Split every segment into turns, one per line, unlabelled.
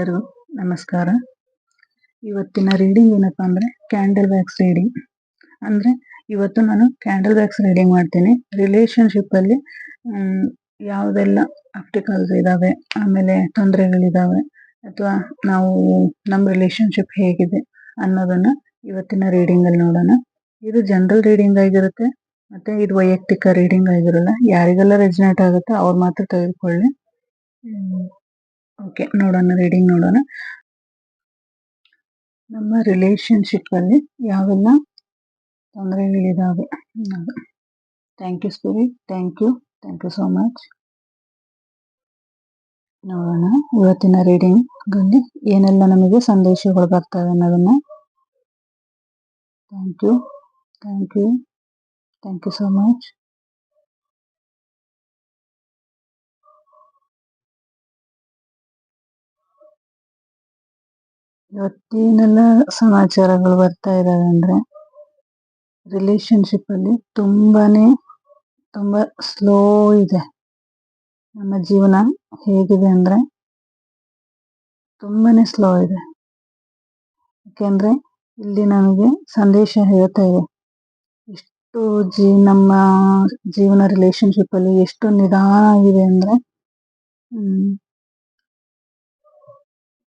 ಎಲ್ಲರಿಗೂ ನಮಸ್ಕಾರ. ಇವತ್ತಿನ ರೀಡಿಂಗ್ ಏನಪ್ಪಾ ಅಂದ್ರೆ ಕ್ಯಾಂಡಲ್ ವ್ಯಾಕ್ಸ್ ರೀಡಿಂಗ್ ಅಂದ್ರೆ ಇವತ್ತು ನಾನು ಕ್ಯಾಂಡಲ್ ವ್ಯಾಕ್ಸ್ ರೀಡಿಂಗ್ ಮಾಡ್ತೀನಿ. ರಿಲೇಶನ್ಶಿಪ್ ಅಲ್ಲಿ ಯಾವುದೆಲ್ಲ ಆಪ್ಟಿಕಲ್ಸ್ ಇದಾವೆ, ಆಮೇಲೆ ತೊಂದರೆಗಳಿದಾವೆ, ಅಥವಾ ನಾವು ನಮ್ಮ ರಿಲೇಶನ್ಶಿಪ್ ಹೇಗಿದೆ ಅನ್ನೋದನ್ನ ಇವತ್ತಿನ ರೀಡಿಂಗ್ ಅಲ್ಲಿ ನೋಡೋಣ. ಇದು ಜನರಲ್ ರೀಡಿಂಗ್ ಆಗಿರುತ್ತೆ, ಮತ್ತೆ ಇದು ವೈಯಕ್ತಿಕ ರೀಡಿಂಗ್ ಆಗಿರಲ್ಲ. ಯಾರಿಗೆಲ್ಲ ರೆಜಿನೇಟ್ ಆಗುತ್ತೆ, ಅವ್ರು ಮಾತ್ರ ತೆಗೆದುಕೊಳ್ಳಿ. ಓಕೆ ನೋಡೋಣ ರೀಡಿಂಗ್ ನೋಡೋಣ. ನಮ್ಮ ರಿಲೇಶನ್ಶಿಪ್ಪಲ್ಲಿ ಯಾವೆಲ್ಲ ತೊಂದರೆಗಳಿದಾವೆ? Thank you spirit thank you thank you so much ನೋಡೋಣ, ಇವತ್ತಿನ ರೀಡಿಂಗ್ ಅಲ್ಲಿ ಏನೆಲ್ಲ ನಮಗೆ ಸಂದೇಶಗಳು ಬರ್ತವೆ ಅನ್ನೋದನ್ನು. Thank you thank you thank you so much ಇವತ್ತೇನೆಲ್ಲ ಸಮಾಚಾರಗಳು ಬರ್ತಾ ಇದಾವೆ ಅಂದ್ರೆ ರಿಲೇಶನ್ಶಿಪ್ ಅಲ್ಲಿ ತುಂಬಾನೇ ತುಂಬಾ ಸ್ಲೋ ಇದೆ. ನಮ್ಮ ಜೀವನ ಹೇಗಿದೆ ಅಂದ್ರೆ ತುಂಬಾನೇ ಸ್ಲೋ ಇದೆ. ಯಾಕೆಂದ್ರೆ ಇಲ್ಲಿ ನಮಗೆ ಸಂದೇಶ ಹೇಳ್ತಾ ಇದೆ. ಎಷ್ಟು ಜೀ, ನಮ್ಮ ಜೀವನ ರಿಲೇಶನ್ಶಿಪ್ ಅಲ್ಲಿ ಎಷ್ಟು ನಿಧಾನ ಆಗಿದೆ ಅಂದ್ರೆ ಹ್ಮ್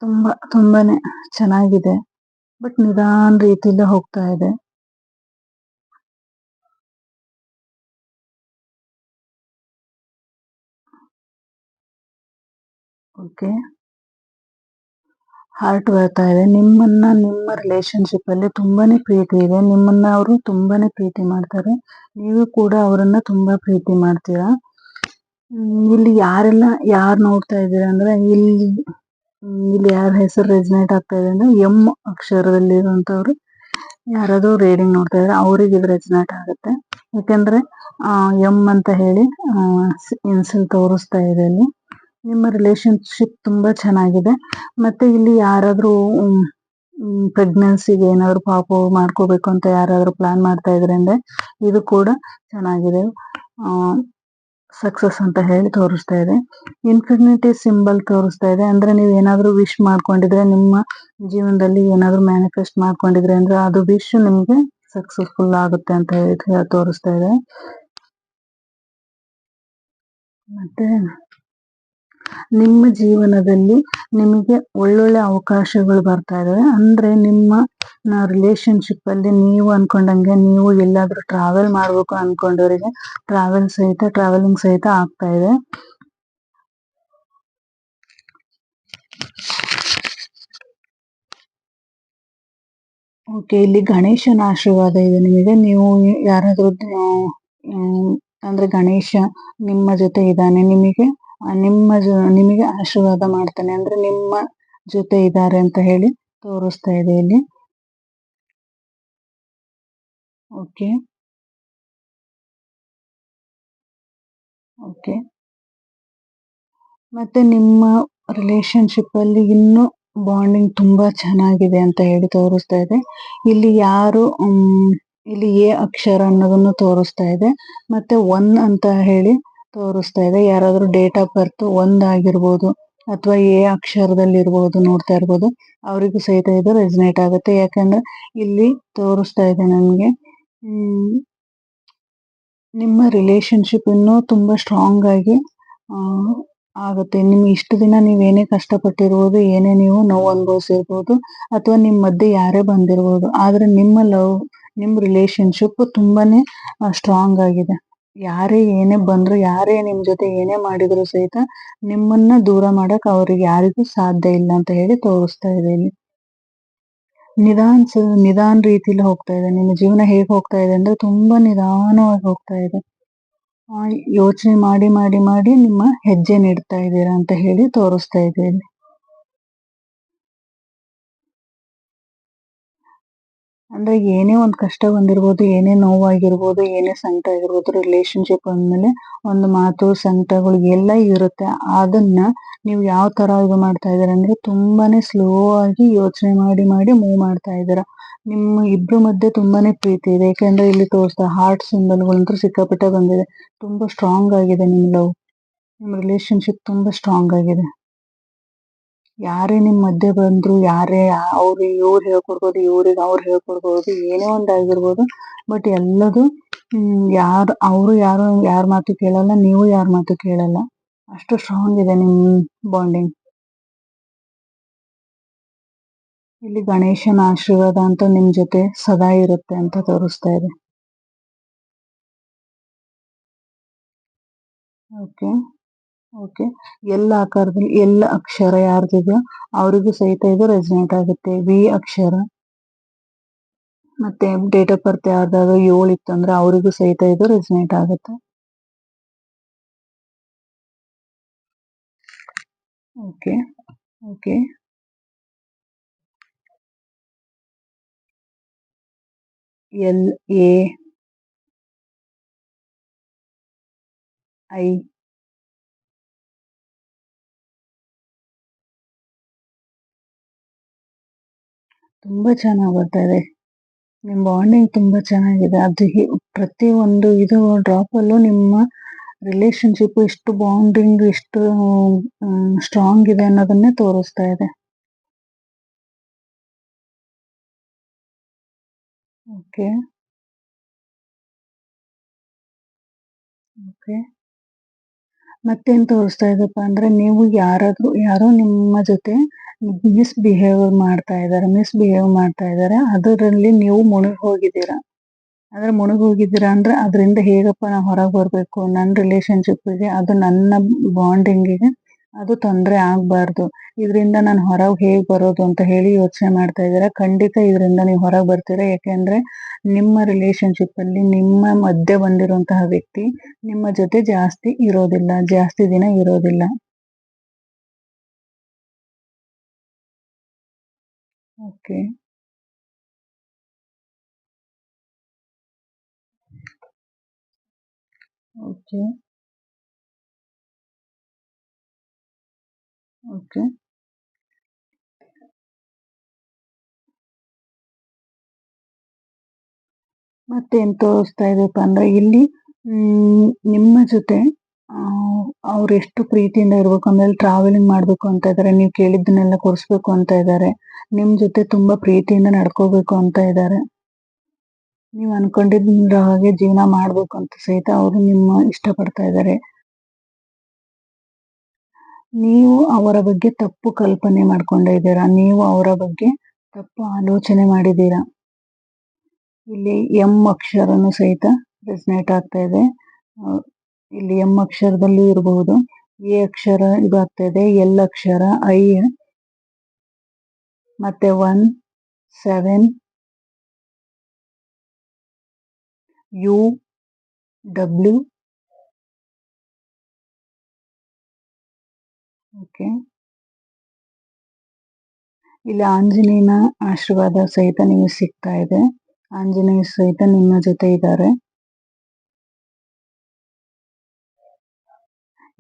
ತುಂಬಾ, ತುಂಬಾನೇ ಚೆನ್ನಾಗಿದೆ. ಬಟ್ ನಿಧಾನ ರೀತಿಯಲ್ಲೇ ಹೋಗ್ತಾ ಇದೆ. ಓಕೆ. ಹಾರ್ಟ್ ಬರ್ತಾ ಇದೆ. ನಿಮ್ಮನ್ನ, ನಿಮ್ಮ ರಿಲೇಶನ್ಶಿಪ್ ಅಲ್ಲಿ ತುಂಬಾನೇ ಪ್ರೀತಿ ಇದೆ. ನಿಮ್ಮನ್ನ ಅವರು ತುಂಬಾನೇ ಪ್ರೀತಿ ಮಾಡ್ತಾರೆ. ನೀವು ಕೂಡ ಅವರನ್ನ ತುಂಬಾ ಪ್ರೀತಿ ಮಾಡ್ತೀರಾ? ಇಲ್ಲಿ ಯಾರೆಲ್ಲ ಯಾರು ನೋಡ್ತಾ ಇದ್ದೀರಾ ಅಂದ್ರೆ ಇಲ್ಲಿ ಇಲ್ಲಿ ಯಾರ ಹೆಸರು ರೆಸೊನೇಟ್ ಆಗ್ತಾ ಇದೆ ಅಂದ್ರೆ ಎಂ ಅಕ್ಷರದಲ್ಲಿ ಇರುವಂತವರು ಯಾರಾದರೂ ರೀಡಿಂಗ್ ನೋಡ್ತಾ ಇದ್ರೆ ಅವ್ರಿಗೆ ಇದು ರೆಸೊನೇಟ್ ಆಗುತ್ತೆ. ಯಾಕಂದ್ರೆ, ಆ, ಎಂ ಅಂತ ಹೇಳಿ ಇನ್ಸಿಲ್ ತೋರಿಸ್ತಾ ಇದೆ ಅಲ್ಲಿ. ನಿಮ್ಮ ರಿಲೇಶನ್ಶಿಪ್ ತುಂಬಾ ಚೆನ್ನಾಗಿದೆ. ಮತ್ತೆ ಇಲ್ಲಿ ಯಾರಾದ್ರೂ ಪ್ರೆಗ್ನೆನ್ಸಿಗೆ ಏನಾದ್ರು ಪಾಪ ಮಾಡ್ಕೋಬೇಕು ಅಂತ ಯಾರಾದರೂ ಪ್ಲಾನ್ ಮಾಡ್ತಾ ಇದ್ರೆ ಅಂದ್ರೆ ಇದು ಕೂಡ ಚೆನ್ನಾಗಿದೆ. ಸಕ್ಸಸ್ ಅಂತ ಹೇಳಿ ತೋರಿಸ್ತಾ ಇದೆ. ಇನ್ಫಿನಿಟಿ ಸಿಂಬಲ್ ತೋರಿಸ್ತಾ ಇದೆ. ಅಂದ್ರೆ ನೀವು ಏನಾದ್ರೂ ವಿಶ್ ಮಾಡ್ಕೊಂಡಿದ್ರೆ ನಿಮ್ಮ ಜೀವನದಲ್ಲಿ ಏನಾದ್ರೂ ಮ್ಯಾನಿಫೆಸ್ಟ್ ಮಾಡ್ಕೊಂಡಿದ್ರೆ ಅಂದ್ರೆ ಅದು ವಿಶ್ ನಿಮ್ಗೆ ಸಕ್ಸಸ್ಫುಲ್ ಆಗುತ್ತೆ ಅಂತ ಹೇಳಿ ತೋರಿಸ್ತಾ ಇದೆ. ಮತ್ತೆ ನಿಮ್ಮ ಜೀವನದಲ್ಲಿ ನಿಮಗೆ ಒಳ್ಳೊಳ್ಳೆ ಅವಕಾಶಗಳು ಬರ್ತಾ ಇದಾವೆ. ಅಂದ್ರೆ ನಿಮ್ಮ ರಿಲೇಶನ್ಶಿಪ್ ಅಲ್ಲಿ ನೀವು ಅನ್ಕೊಂಡಂಗೆ ನೀವು ಎಲ್ಲಾದ್ರೂ ಟ್ರಾವೆಲ್ ಮಾಡ್ಬೇಕು ಅನ್ಕೊಂಡವರಿಗೆ ಟ್ರಾವೆಲ್ ಸಹಿತ ಟ್ರಾವೆಲಿಂಗ್ ಸಹಿತ ಆಗ್ತಾ ಇದೆ. ಓಕೆ ಇಲ್ಲಿ ಗಣೇಶನ ಆಶೀರ್ವಾದ ಇದೆ ನಿಮಗೆ. ನೀವು ಯಾರಾದ್ರೂ ಅಂದ್ರೆ ಗಣೇಶ ನಿಮ್ಮ ಜೊತೆ ಇದ್ದಾನೆ ನಿಮಗೆ. ನಿಮ್ಮ ನಿಮಗೆ ಆಶೀರ್ವಾದ ಮಾಡ್ತಾನೆ. ಅಂದ್ರೆ ನಿಮ್ಮ ಜೊತೆ ಇದ್ದಾರೆ ಅಂತ ಹೇಳಿ ತೋರಿಸ್ತಾ ಇದೆ ಇಲ್ಲಿ. ಓಕೆ. ಓಕೆ. ಮತ್ತೆ ನಿಮ್ಮ ರಿಲೇಶನ್ಶಿಪ್ ಅಲ್ಲಿ ಇನ್ನೂ ಬಾಂಡಿಂಗ್ ತುಂಬಾ ಚೆನ್ನಾಗಿದೆ ಅಂತ ಹೇಳಿ ತೋರಿಸ್ತಾ ಇದೆ. ಇಲ್ಲಿ ಯಾರು ಇಲ್ಲಿ ಎ ಅಕ್ಷರ ಅನ್ನೋದನ್ನು ತೋರಿಸ್ತಾ ಇದೆ. ಮತ್ತೆ ಒನ್ ಅಂತ ಹೇಳಿ ತೋರಿಸ್ತಾ ಇದೆ ಯಾರಾದ್ರೂ ಡೇಟ್ ಆಫ್ ಬರ್ತ್ ಒಂದ್ ಆಗಿರ್ಬೋದು ಅಥವಾ ಎ ಅಕ್ಷರದಲ್ಲಿ ಇರ್ಬೋದು ನೋಡ್ತಾ ಇರ್ಬೋದು, ಅವರಿಗೂ ಸಹಿತ ಇದು ರೆಸಿನೇಟ್ ಆಗುತ್ತೆ. ಯಾಕಂದ್ರೆ ಇಲ್ಲಿ ತೋರಿಸ್ತಾ ಇದೆ ನಮ್ಗೆ ನಿಮ್ಮ ರಿಲೇಶನ್ಶಿಪ್ ಇನ್ನೂ ತುಂಬಾ ಸ್ಟ್ರಾಂಗ್ ಆಗಿ ಆಗುತ್ತೆ. ನಿಮ್ಗೆ ಇಷ್ಟು ದಿನ ನೀವೇನೇ ಕಷ್ಟಪಟ್ಟಿರ್ಬೋದು, ಏನೇ ನೀವು ನೋವು ಅನುಭವಿಸಿರ್ಬೋದು, ಅಥವಾ ನಿಮ್ಮ ಮಧ್ಯೆ ಯಾರೇ ಬಂದಿರ್ಬೋದು, ಆದ್ರೆ ನಿಮ್ಮ ಲವ್ ನಿಮ್ಮ ರಿಲೇಶನ್ಶಿಪ್ ತುಂಬಾನೇ ಸ್ಟ್ರಾಂಗ್ ಆಗಿದೆ. ಯಾರೇ ಏನೇ ಬಂದ್ರು, ಯಾರೇ ನಿಮ್ ಜೊತೆ ಏನೇ ಮಾಡಿದ್ರು ಸಹಿತ ನಿಮ್ಮನ್ನ ದೂರ ಮಾಡಕ್ ಅವ್ರಿಗೆ ಯಾರಿಗೂ ಸಾಧ್ಯ ಇಲ್ಲ ಅಂತ ಹೇಳಿ ತೋರಿಸ್ತಾ ಇದೆ ನಿಧಾನ ನಿಧಾನ್ ನಿಧಾನ್ ರೀತಿಲಿ ಹೋಗ್ತಾ ಇದೆ. ನಿಮ್ಮ ಜೀವನ ಹೇಗ್ ಹೋಗ್ತಾ ಇದೆ ಅಂದ್ರೆ ತುಂಬಾ ನಿಧಾನವಾಗಿ ಹೋಗ್ತಾ ಇದೆ. ಯೋಚನೆ ಮಾಡಿ ಮಾಡಿ ಮಾಡಿ ನಿಮ್ಮ ಹೆಜ್ಜೆ ನೀಡ್ತಾ ಇದ್ದೀರಾ ಅಂತ ಹೇಳಿ ತೋರಿಸ್ತಾ ಇದೆ ಇಲ್ಲಿ ಅಂದ್ರೆ ಏನೇ ಒಂದು ಕಷ್ಟ ಬಂದಿರ್ಬೋದು, ಏನೇ ನೋವಾಗಿರ್ಬೋದು, ಏನೇ ಸಂಕಟ ಆಗಿರ್ಬೋದು ರಿಲೇಶನ್ಶಿಪ್ ಅಂದ್ಮೇಲೆ ಒಂದು ಮಾತು, ಸಂಕಟಗಳು ಎಲ್ಲ ಇರುತ್ತೆ. ಅದನ್ನ ನೀವು ಯಾವ ತರ ಇದು ಮಾಡ್ತಾ ಇದೀರ ಅಂದ್ರೆ ತುಂಬಾನೇ ಸ್ಲೋ ಆಗಿ ಯೋಚನೆ ಮಾಡಿ ಮಾಡಿ ಮೂವ್ ಮಾಡ್ತಾ ಇದ್ದೀರಾ. ನಿಮ್ಮ ಇಬ್ರು ಮಧ್ಯೆ ತುಂಬಾನೇ ಪ್ರೀತಿ ಇದೆ. ಯಾಕೆಂದ್ರೆ ಇಲ್ಲಿ ತೋರಿಸ್ತಾ ಹಾರ್ಟ್ ಸಿಂಬಲ್ಗಳಂತೂ ಸಿಕ್ಕಾಪಟ್ಟೆ ಬಂದಿದೆ. ತುಂಬಾ ಸ್ಟ್ರಾಂಗ್ ಆಗಿದೆ ನಿಮ್ ಲವ್ ನಿಮ್ ರಿಲೇಶನ್ಶಿಪ್ ತುಂಬಾ ಸ್ಟ್ರಾಂಗ್ ಆಗಿದೆ. ಯಾರೇ ನಿಮ್ ಮಧ್ಯೆ ಬಂದ್ರು, ಯಾರೇ ಅವ್ರು ಇವ್ರು ಹೇಳ್ಕೊಡ್ಬೋದು, ಇವ್ರಿಗೆ ಅವ್ರು ಹೇಳ್ಕೊಡ್ಬೋದು, ಏನೇ ಒಂದ್ ಆಗಿರ್ಬೋದು ಬಟ್ ಎಲ್ಲದು ಯಾರ್, ಅವ್ರು ಯಾರು, ಯಾರ ಮಾತು ಕೇಳಲ್ಲ, ನೀವು ಯಾರ ಮಾತು ಕೇಳಲ್ಲ. ಅಷ್ಟು ಸ್ಟ್ರಾಂಗ್ ಇದೆ ನಿಮ್ ಬಾಂಡಿಂಗ್ ಇಲ್ಲಿ ಗಣೇಶನ ಆಶೀರ್ವಾದ ಅಂತ ನಿಮ್ ಜೊತೆ ಸದಾ ಇರುತ್ತೆ ಅಂತ ತೋರಿಸ್ತಾ ಇದೆ. ಓಕೆ ಓಕೆ ಎಲ್ಲ ಆಕಾರದಲ್ಲಿ ಎಲ್ಲ ಅಕ್ಷರ ಯಾರ್ದಿದೆಯೋ ಅವರಿಗೂ ಸಹಿತ ಇದು ರೆಸಿನೇಟ್ ಆಗುತ್ತೆ. ವಿ ಅಕ್ಷರ. ಮತ್ತೆ ಡೇಟ್ ಆಫ್ ಬರ್ತ್ ಯಾರ್ದಾದ್ರು ಏಳು ಇತ್ತು ಅಂದ್ರೆ ಅವರಿಗೂ ಸಹಿತ ಇದು ರೆಸಿನೇಟ್ ಆಗುತ್ತೆ. Okay okay L A I ತುಂಬಾ ಚೆನ್ನಾಗಿ ಬರ್ತಾ ಇದೆ. ನಿಮ್ಮ ಬಾಂಡಿಂಗ್ ತುಂಬಾ ಚೆನ್ನಾಗಿದೆ. ಅದು ಪ್ರತಿ ಒಂದು ಇದು ಡ್ರಾಪ್ ಅಲ್ಲೂ ನಿಮ್ಮ ರಿಲೇಶನ್ಶಿಪ್ ಎಷ್ಟು ಬಾಂಡಿಂಗ್ ಎಷ್ಟು ಸ್ಟ್ರಾಂಗ್ ಇದೆ ಅನ್ನೋದನ್ನೇ ತೋರಿಸ್ತಾ ಇದೆ. ಓಕೆ. ಓಕೆ. ಮತ್ತೇನ್ ತೋರಿಸ್ತಾ ಇದೆಪ್ಪ ಅಂದ್ರೆ ನೀವು ಯಾರಾದ್ರೂ, ಯಾರೋ ನಿಮ್ಮ ಜೊತೆ ಮಿಸ್‌ಬಿಹೇವ್ ಮಾಡ್ತಾ ಇದ್ದಾರೆ ಮಿಸ್ ಬಿಹೇವ್ ಮಾಡ್ತಾ ಇದ್ದಾರೆ. ಅದರಲ್ಲಿ ನೀವು ಮುಳುಗಿ ಹೋಗಿದ್ದೀರಾ ಅಂದ್ರೆ ಮುಳುಗಿ ಹೋಗಿದ್ದೀರಾ ಅಂದ್ರೆ ಅದರಿಂದ ಹೇಗಪ್ಪ ನಾವು ಹೊರಗೆ ಬರಬೇಕು? ನನ್ನ ರಿಲೇಶನ್ಶಿಪ್ಪಿಗೆ ಅದು ನನ್ನ ಬಾಂಡಿಂಗಿಗೆ ಅದು ತೊಂದರೆ ಆಗಬಾರ್ದು. ಇದರಿಂದ ನಾನು ಹೊರಗೆ ಹೇಗೆ ಬರೋದು ಅಂತ ಹೇಳಿ ಯೋಚನೆ ಮಾಡ್ತಾ ಇದ್ದೀರಾ? ಖಂಡಿತ ಇದರಿಂದ ನೀವು ಹೊರಗೆ ಬರ್ತೀರಾ? ಯಾಕೆಂದ್ರೆ ನಿಮ್ಮ ರಿಲೇಶನ್ಶಿಪ್ ಅಲ್ಲಿ ನಿಮ್ಮ ಮಧ್ಯೆ ಬಂದಿರುವಂತಹ ವ್ಯಕ್ತಿ ನಿಮ್ಮ ಜೊತೆ ಜಾಸ್ತಿ ಇರೋದಿಲ್ಲ, ಜಾಸ್ತಿ ದಿನ ಇರೋದಿಲ್ಲ. ಓಕೆ. ಓಕೆ. ಓಕೆ. ಎಂತ ತೋರಿಸ್ತಾ ಇದೆಯಪ್ಪ ಅಂದ್ರೆ ಇಲ್ಲಿ ಹ್ಮ್ ನಿಮ್ಮ ಜೊತೆ ಅವ್ರು ಎಷ್ಟು ಪ್ರೀತಿಯಿಂದ ಇರ್ಬೇಕು, ಆಮೇಲೆ ಟ್ರಾವೆಲಿಂಗ್ ಮಾಡ್ಬೇಕು ಅಂತ ಇದ್ದಾರೆ ನೀವು ಕೇಳಿದ್ದನ್ನೆಲ್ಲ ಕೊಡಿಸ್ಬೇಕು ಅಂತ ಇದಾರೆ. ನಿಮ್ ಜೊತೆ ತುಂಬಾ ಪ್ರೀತಿಯಿಂದ ನಡ್ಕೋಬೇಕು ಅಂತ ಇದ್ದಾರೆ ನೀವು ಅನ್ಕೊಂಡಿದ್ರ ಹಾಗೆ ಜೀವನ ಮಾಡ್ಬೇಕು ಅಂತ ಸಹಿತ ಅವರು ನಿಮ್ಮ ಇಷ್ಟಪಡ್ತಾ ಇದ್ದಾರೆ ನೀವು ಅವರ ಬಗ್ಗೆ ತಪ್ಪು ಕಲ್ಪನೆ ಮಾಡ್ಕೊಂಡಿದ್ದೀರಾ ನೀವು ಅವರ ಬಗ್ಗೆ ತಪ್ಪು ಆಲೋಚನೆ ಮಾಡಿದ್ದೀರಾ? ಇಲ್ಲಿ ಎಂ ಅಕ್ಷರನು ಸಹಿತ ರೆಸ್ನೇಟ್ ಆಗ್ತಾ ಇದೆ. ಇಲ್ಲಿ ಎಂ ಅಕ್ಷರದಲ್ಲಿ ಇರಬಹುದು ಎ ಅಕ್ಷರ ಇದು ಇದೆ ಎಲ್ ಅಕ್ಷರ, ಐ, ಮತ್ತೆ one, seven, U, W. Okay. ಇಲ್ಲಿ ಆಂಜನೇಯನ ಆಶೀರ್ವಾದ ಸಹಿತ ನಿಮಗೆ ಸಿಗ್ತಾ ಇದೆ. ಆಂಜನೇಯ ಸಹಿತ ನಿಮ್ಮ ಜೊತೆ ಇದ್ದಾರೆ.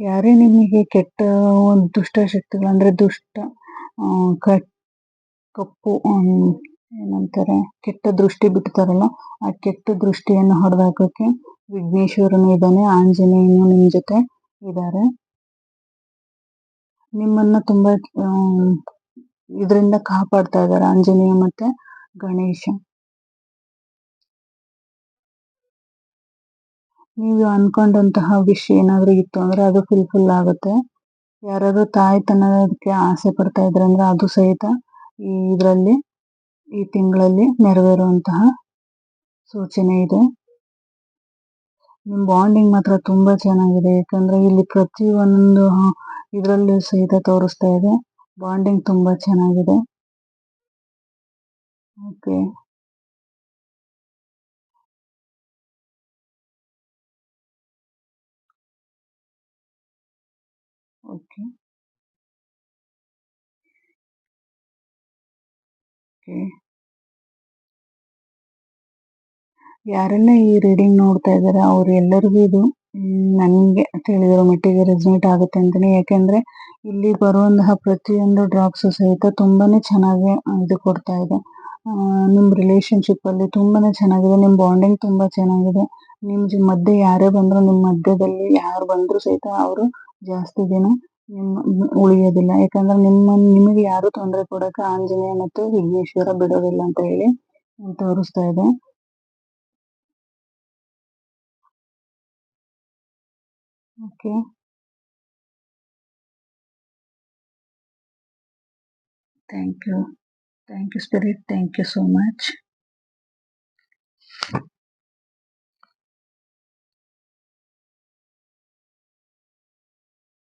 ಯಾರೇ ನಿಮಗೆ ಕೆಟ್ಟ ಒಂದು ದುಷ್ಟ ಶಕ್ತಿಗಳು ಅಂದ್ರೆ ದುಷ್ಟ ಕಪ್ಪು ಏನಂತಾರೆ, ಕೆಟ್ಟ ದೃಷ್ಟಿ ಬಿಡ್ತಾರಲ್ಲ ಆ ಕೆಟ್ಟ ದೃಷ್ಟಿಯನ್ನು ಹೊಡೆದಾಕೋಕೆ ವಿಘ್ನೇಶ್ವರನು ಇದ್ದಾನೆ, ಆಂಜನೇಯನು ನಿಮ್ಮ ಜೊತೆ ಇದ್ದಾರೆ ನಿಮ್ಮನ್ನು ತುಂಬಾ ಇದರಿಂದ ಕಾಪಾಡ್ತಾ ಇದ್ದಾರೆ ಆಂಜನೇಯ ಮತ್ತೆ ಗಣೇಶ. ನೀವು ಅನ್ಕೊಂಡಂತಹ ವಿಷಯ ಏನಾದ್ರು ಇತ್ತು ಅಂದ್ರೆ ಅದು ಫುಲ್ಫಿಲ್ ಆಗುತ್ತೆ. ಯಾರಾದ್ರೂ ತಾಯ್ತನಕ್ಕೆ ಆಸೆ ಪಡ್ತಾ ಇದ್ರೆ ಅಂದ್ರೆ ಅದು ಸಹಿತ ಈ ಇದರಲ್ಲಿ, ಈ ತಿಂಗಳಲ್ಲಿ ನೆರವೇರುವಂತಹ ಸೂಚನೆ ಇದೆ. ನಿಮ್ ಬಾಂಡಿಂಗ್ ಮಾತ್ರ ತುಂಬಾ ಚೆನ್ನಾಗಿದೆ, ಯಾಕಂದ್ರೆ ಇಲ್ಲಿ ಪ್ರತಿ ಒಂದು ಇದರಲ್ಲಿ ಸಹಿತ ತೋರಿಸ್ತಾ ಇದೆ. ಬಾಂಡಿಂಗ್ ತುಂಬಾ ಚೆನ್ನಾಗಿದೆ. ಓಕೆ ಓಕೆ ಓಕೆ ಯಾರೆಲ್ಲ ಈ ರೀಡಿಂಗ್ ನೋಡ್ತಾ ಇದ್ದಾರೆ ಅವ್ರು ಎಲ್ಲರಿಗೂ ಇದು ನನಗೆ ತಿಳಿದಿರೋ ಮಟ್ಟಿಗೆ ರೆಸನೇಟ್ ಆಗುತ್ತೆ ಅಂತಾನೆ. ಯಾಕೆಂದ್ರೆ ಇಲ್ಲಿ ಬರುವಂತಹ ಪ್ರತಿಯೊಂದು ಡ್ರಾಪ್ಸ್ ಸಹಿತ ತುಂಬಾನೇ ಚೆನ್ನಾಗಿ ಇದು ಕೊಡ್ತಾ ಇದೆ. ನಿಮ್ಮ ರಿಲೇಶನ್ಶಿಪ್ ಅಲ್ಲಿ ತುಂಬಾನೇ ಚೆನ್ನಾಗಿದೆ ನಿಮ್ಮ ಬಾಂಡಿಂಗ್ ತುಂಬಾ ಚೆನ್ನಾಗಿದೆ. ನಿಮ್ ಮಧ್ಯೆ ಯಾರೇ ಬಂದ್ರು ನಿಮ್ಮ ಮಧ್ಯದಲ್ಲಿ ಯಾರು ಬಂದ್ರು ಸಹಿತ ಅವರು ಜಾಸ್ತಿ ದಿನ ನಿಮ್ಮ ಉಳಿಯೋದಿಲ್ಲ. ಯಾಕಂದ್ರೆ ನಿಮ್ಮ, ನಿಮಗೆ ಯಾರು ತೊಂದರೆ ಕೊಡಕ್ಕೆ ಆಂಜನೇಯ ಮತ್ತು ವಿಘ್ನೇಶ್ವರ ಬಿಡೋದಿಲ್ಲ ಅಂತ ಹೇಳಿ ತೋರಿಸ್ತಾ ಇದೆ okay thank you thank you spirit thank you so much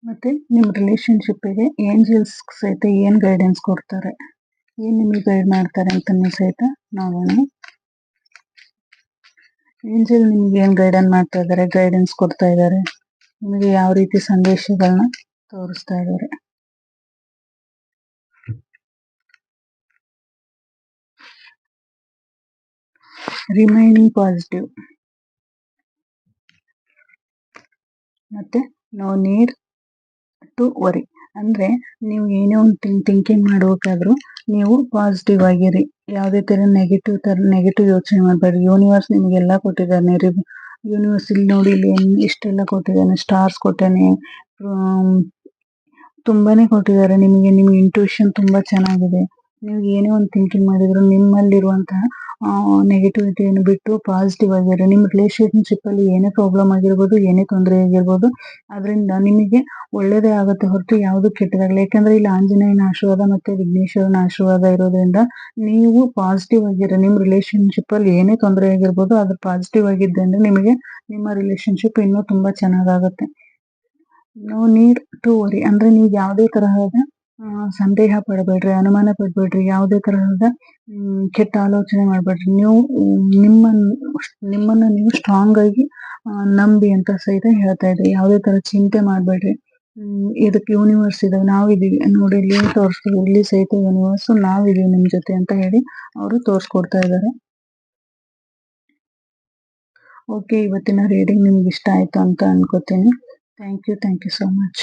ಮತ್ತೆ ನಿಮ್ಮ ರಿಲೇಶನ್ಶಿಪ್ಪಿಗೆ ಏಂಜಲ್ಸ್ ಸಹಿತ ಏನು ಗೈಡೆನ್ಸ್ ಕೊಡ್ತಾರೆ? ಏನು ನಿಮಗೆ ಗೈಡ್ ಮಾಡ್ತಾರೆ ಅಂತ ಸಹಿತ ನೋಡೋಣ ಏಂಜಲ್ ನಿಮ್ಗೆ ಏನು ಗೈಡನ್ ಮಾಡ್ತಾ ಇದ್ದಾರೆ ಗೈಡೆನ್ಸ್ ಕೊಡ್ತಾ ಇದ್ದಾರೆ ನಿಮಗೆ ಯಾವ ರೀತಿ ಸಂದೇಶಗಳನ್ನ ತೋರಿಸ್ತಾ ಇದ್ದಾರೆ ರಿಮೈನಿಂಗ್ ಪಾಸಿಟಿವ್ ಮತ್ತೆ ನೋ ನೀಡ್ ಟು ವರಿ ಅಂದ್ರೆ ನೀವು ಏನೇ ಒಂದು ಥಿಂಕ್ ಥಿಂಕಿಂಗ್ ಮಾಡಬೇಕಾದ್ರೂ ನೀವು ಪಾಸಿಟಿವ್ ಆಗಿರಿ. ಯಾವುದೇ ತರ ನೆಗೆಟಿವ್ ತರ ನೆಗೆಟಿವ್ ಯೋಚನೆ ಮಾಡಬೇಡಿ. ಯೂನಿವರ್ಸ್ ನಿಮಗೆಲ್ಲ ಕೊಟ್ಟಿದ್ದಾನೆ. ಯೂನಿವರ್ಸ್ ಇಲ್ಲಿ ನೋಡಿ, ಇಲ್ಲಿ ಇಷ್ಟೆಲ್ಲ ಕೊಟ್ಟಿದ್ದಾನೆ. ಸ್ಟಾರ್ಸ್ ಕೊಟ್ಟಾನೆ. ತುಂಬಾನೇ ಕೊಟ್ಟಿದ್ದಾರೆ. ನಿಮಗೆ, ನಿಮ್ಗೆ ಇಂಟ್ಯೂಷನ್ ತುಂಬಾ ಚೆನ್ನಾಗಿದೆ. ನೀವು ಏನೇ ಒಂದು ಥಿಂಕಿಂಗ್ ಮಾಡಿದ್ರು ನಿಮ್ಮಲ್ಲಿರುವಂತಹ ನೆಗೆಟಿವಿಟಿಯನ್ನು ಬಿಟ್ಟು ಪಾಸಿಟಿವ್ ಆಗಿರೋ. ನಿಮ್ಮ ರಿಲೇಶನ್ಶಿಪ್ ಅಲ್ಲಿ ಏನೇ ಪ್ರಾಬ್ಲಮ್ ಆಗಿರ್ಬೋದು, ಏನೇ ತೊಂದರೆ ಆಗಿರ್ಬೋದು, ಅದರಿಂದ ನಿಮಗೆ ಒಳ್ಳೇದೇ ಆಗುತ್ತೆ ಹೊರತು ಯಾವುದು ಕೆಟ್ಟದಾಗಲಿ ಯಾಕಂದ್ರೆ ಇಲ್ಲಿ ಆಂಜನೇಯನ ಆಶೀರ್ವಾದ ಮತ್ತೆ ವಿಘ್ನೇಶ್ವರನ ಆಶೀರ್ವಾದ ಇರೋದ್ರಿಂದ ನೀವು ಪಾಸಿಟಿವ್ ಆಗಿರೋ. ನಿಮ್ಮ ರಿಲೇಶನ್ಶಿಪ್ ಅಲ್ಲಿ ಏನೇ ತೊಂದರೆ ಆಗಿರ್ಬೋದು ಅದ್ರ ಪಾಸಿಟಿವ್ ಆಗಿದ್ದೆ ಅಂದ್ರೆ ನಿಮಗೆ ನಿಮ್ಮ ರಿಲೇಶನ್ಶಿಪ್ ಇನ್ನೂ ತುಂಬಾ ಚೆನ್ನಾಗಾಗುತ್ತೆ. ನೋ ನೀಡ್ ಟು ವರಿ ಅಂದ್ರೆ ನೀವು ಯಾವುದೇ ತರಹದ ಸಂದೇಹ ಪಡಬೇಡ್ರಿ, ಅನುಮಾನ ಪಡಬೇಡ್ರಿ, ಯಾವುದೇ ತರಹದ ಕೆಟ್ಟ ಆಲೋಚನೆ ಮಾಡಬೇಡ್ರಿ. ನೀವು ನಿಮ್ಮನ್ನು ನಿಮ್ಮನ್ನ ನೀವು ಸ್ಟ್ರಾಂಗ್ ಆಗಿ ನಂಬಿ ಅಂತ ಸಹಿತ ಹೇಳ್ತಾ ಇದ್ರಿ. ಯಾವುದೇ ತರ ಚಿಂತೆ ಮಾಡಬೇಡ್ರಿ. ಇದಕ್ಕೆ ಯೂನಿವರ್ಸ್ ಇದಾವೆ ನಾವಿದೀವಿ. ನೋಡಿ, ಇಲ್ಲಿ ತೋರಿಸ್ತೀವಿ. ಇಲ್ಲಿ ಸಹಿತ ಯೂನಿವರ್ಸ್ ನಾವಿದೀವಿ ನಿಮ್ ಜೊತೆ ಅಂತ ಹೇಳಿ ಅವರು ತೋರಿಸ್ಕೊಡ್ತಾ ಇದ್ದಾರೆ. ಓಕೆ ಇವತ್ತಿನ ರೀಡಿಂಗ್ ನಿಮ್ಗೆ ಇಷ್ಟ ಆಯ್ತು ಅಂತ ಅನ್ಕೋತೀನಿ. Thank you thank you so much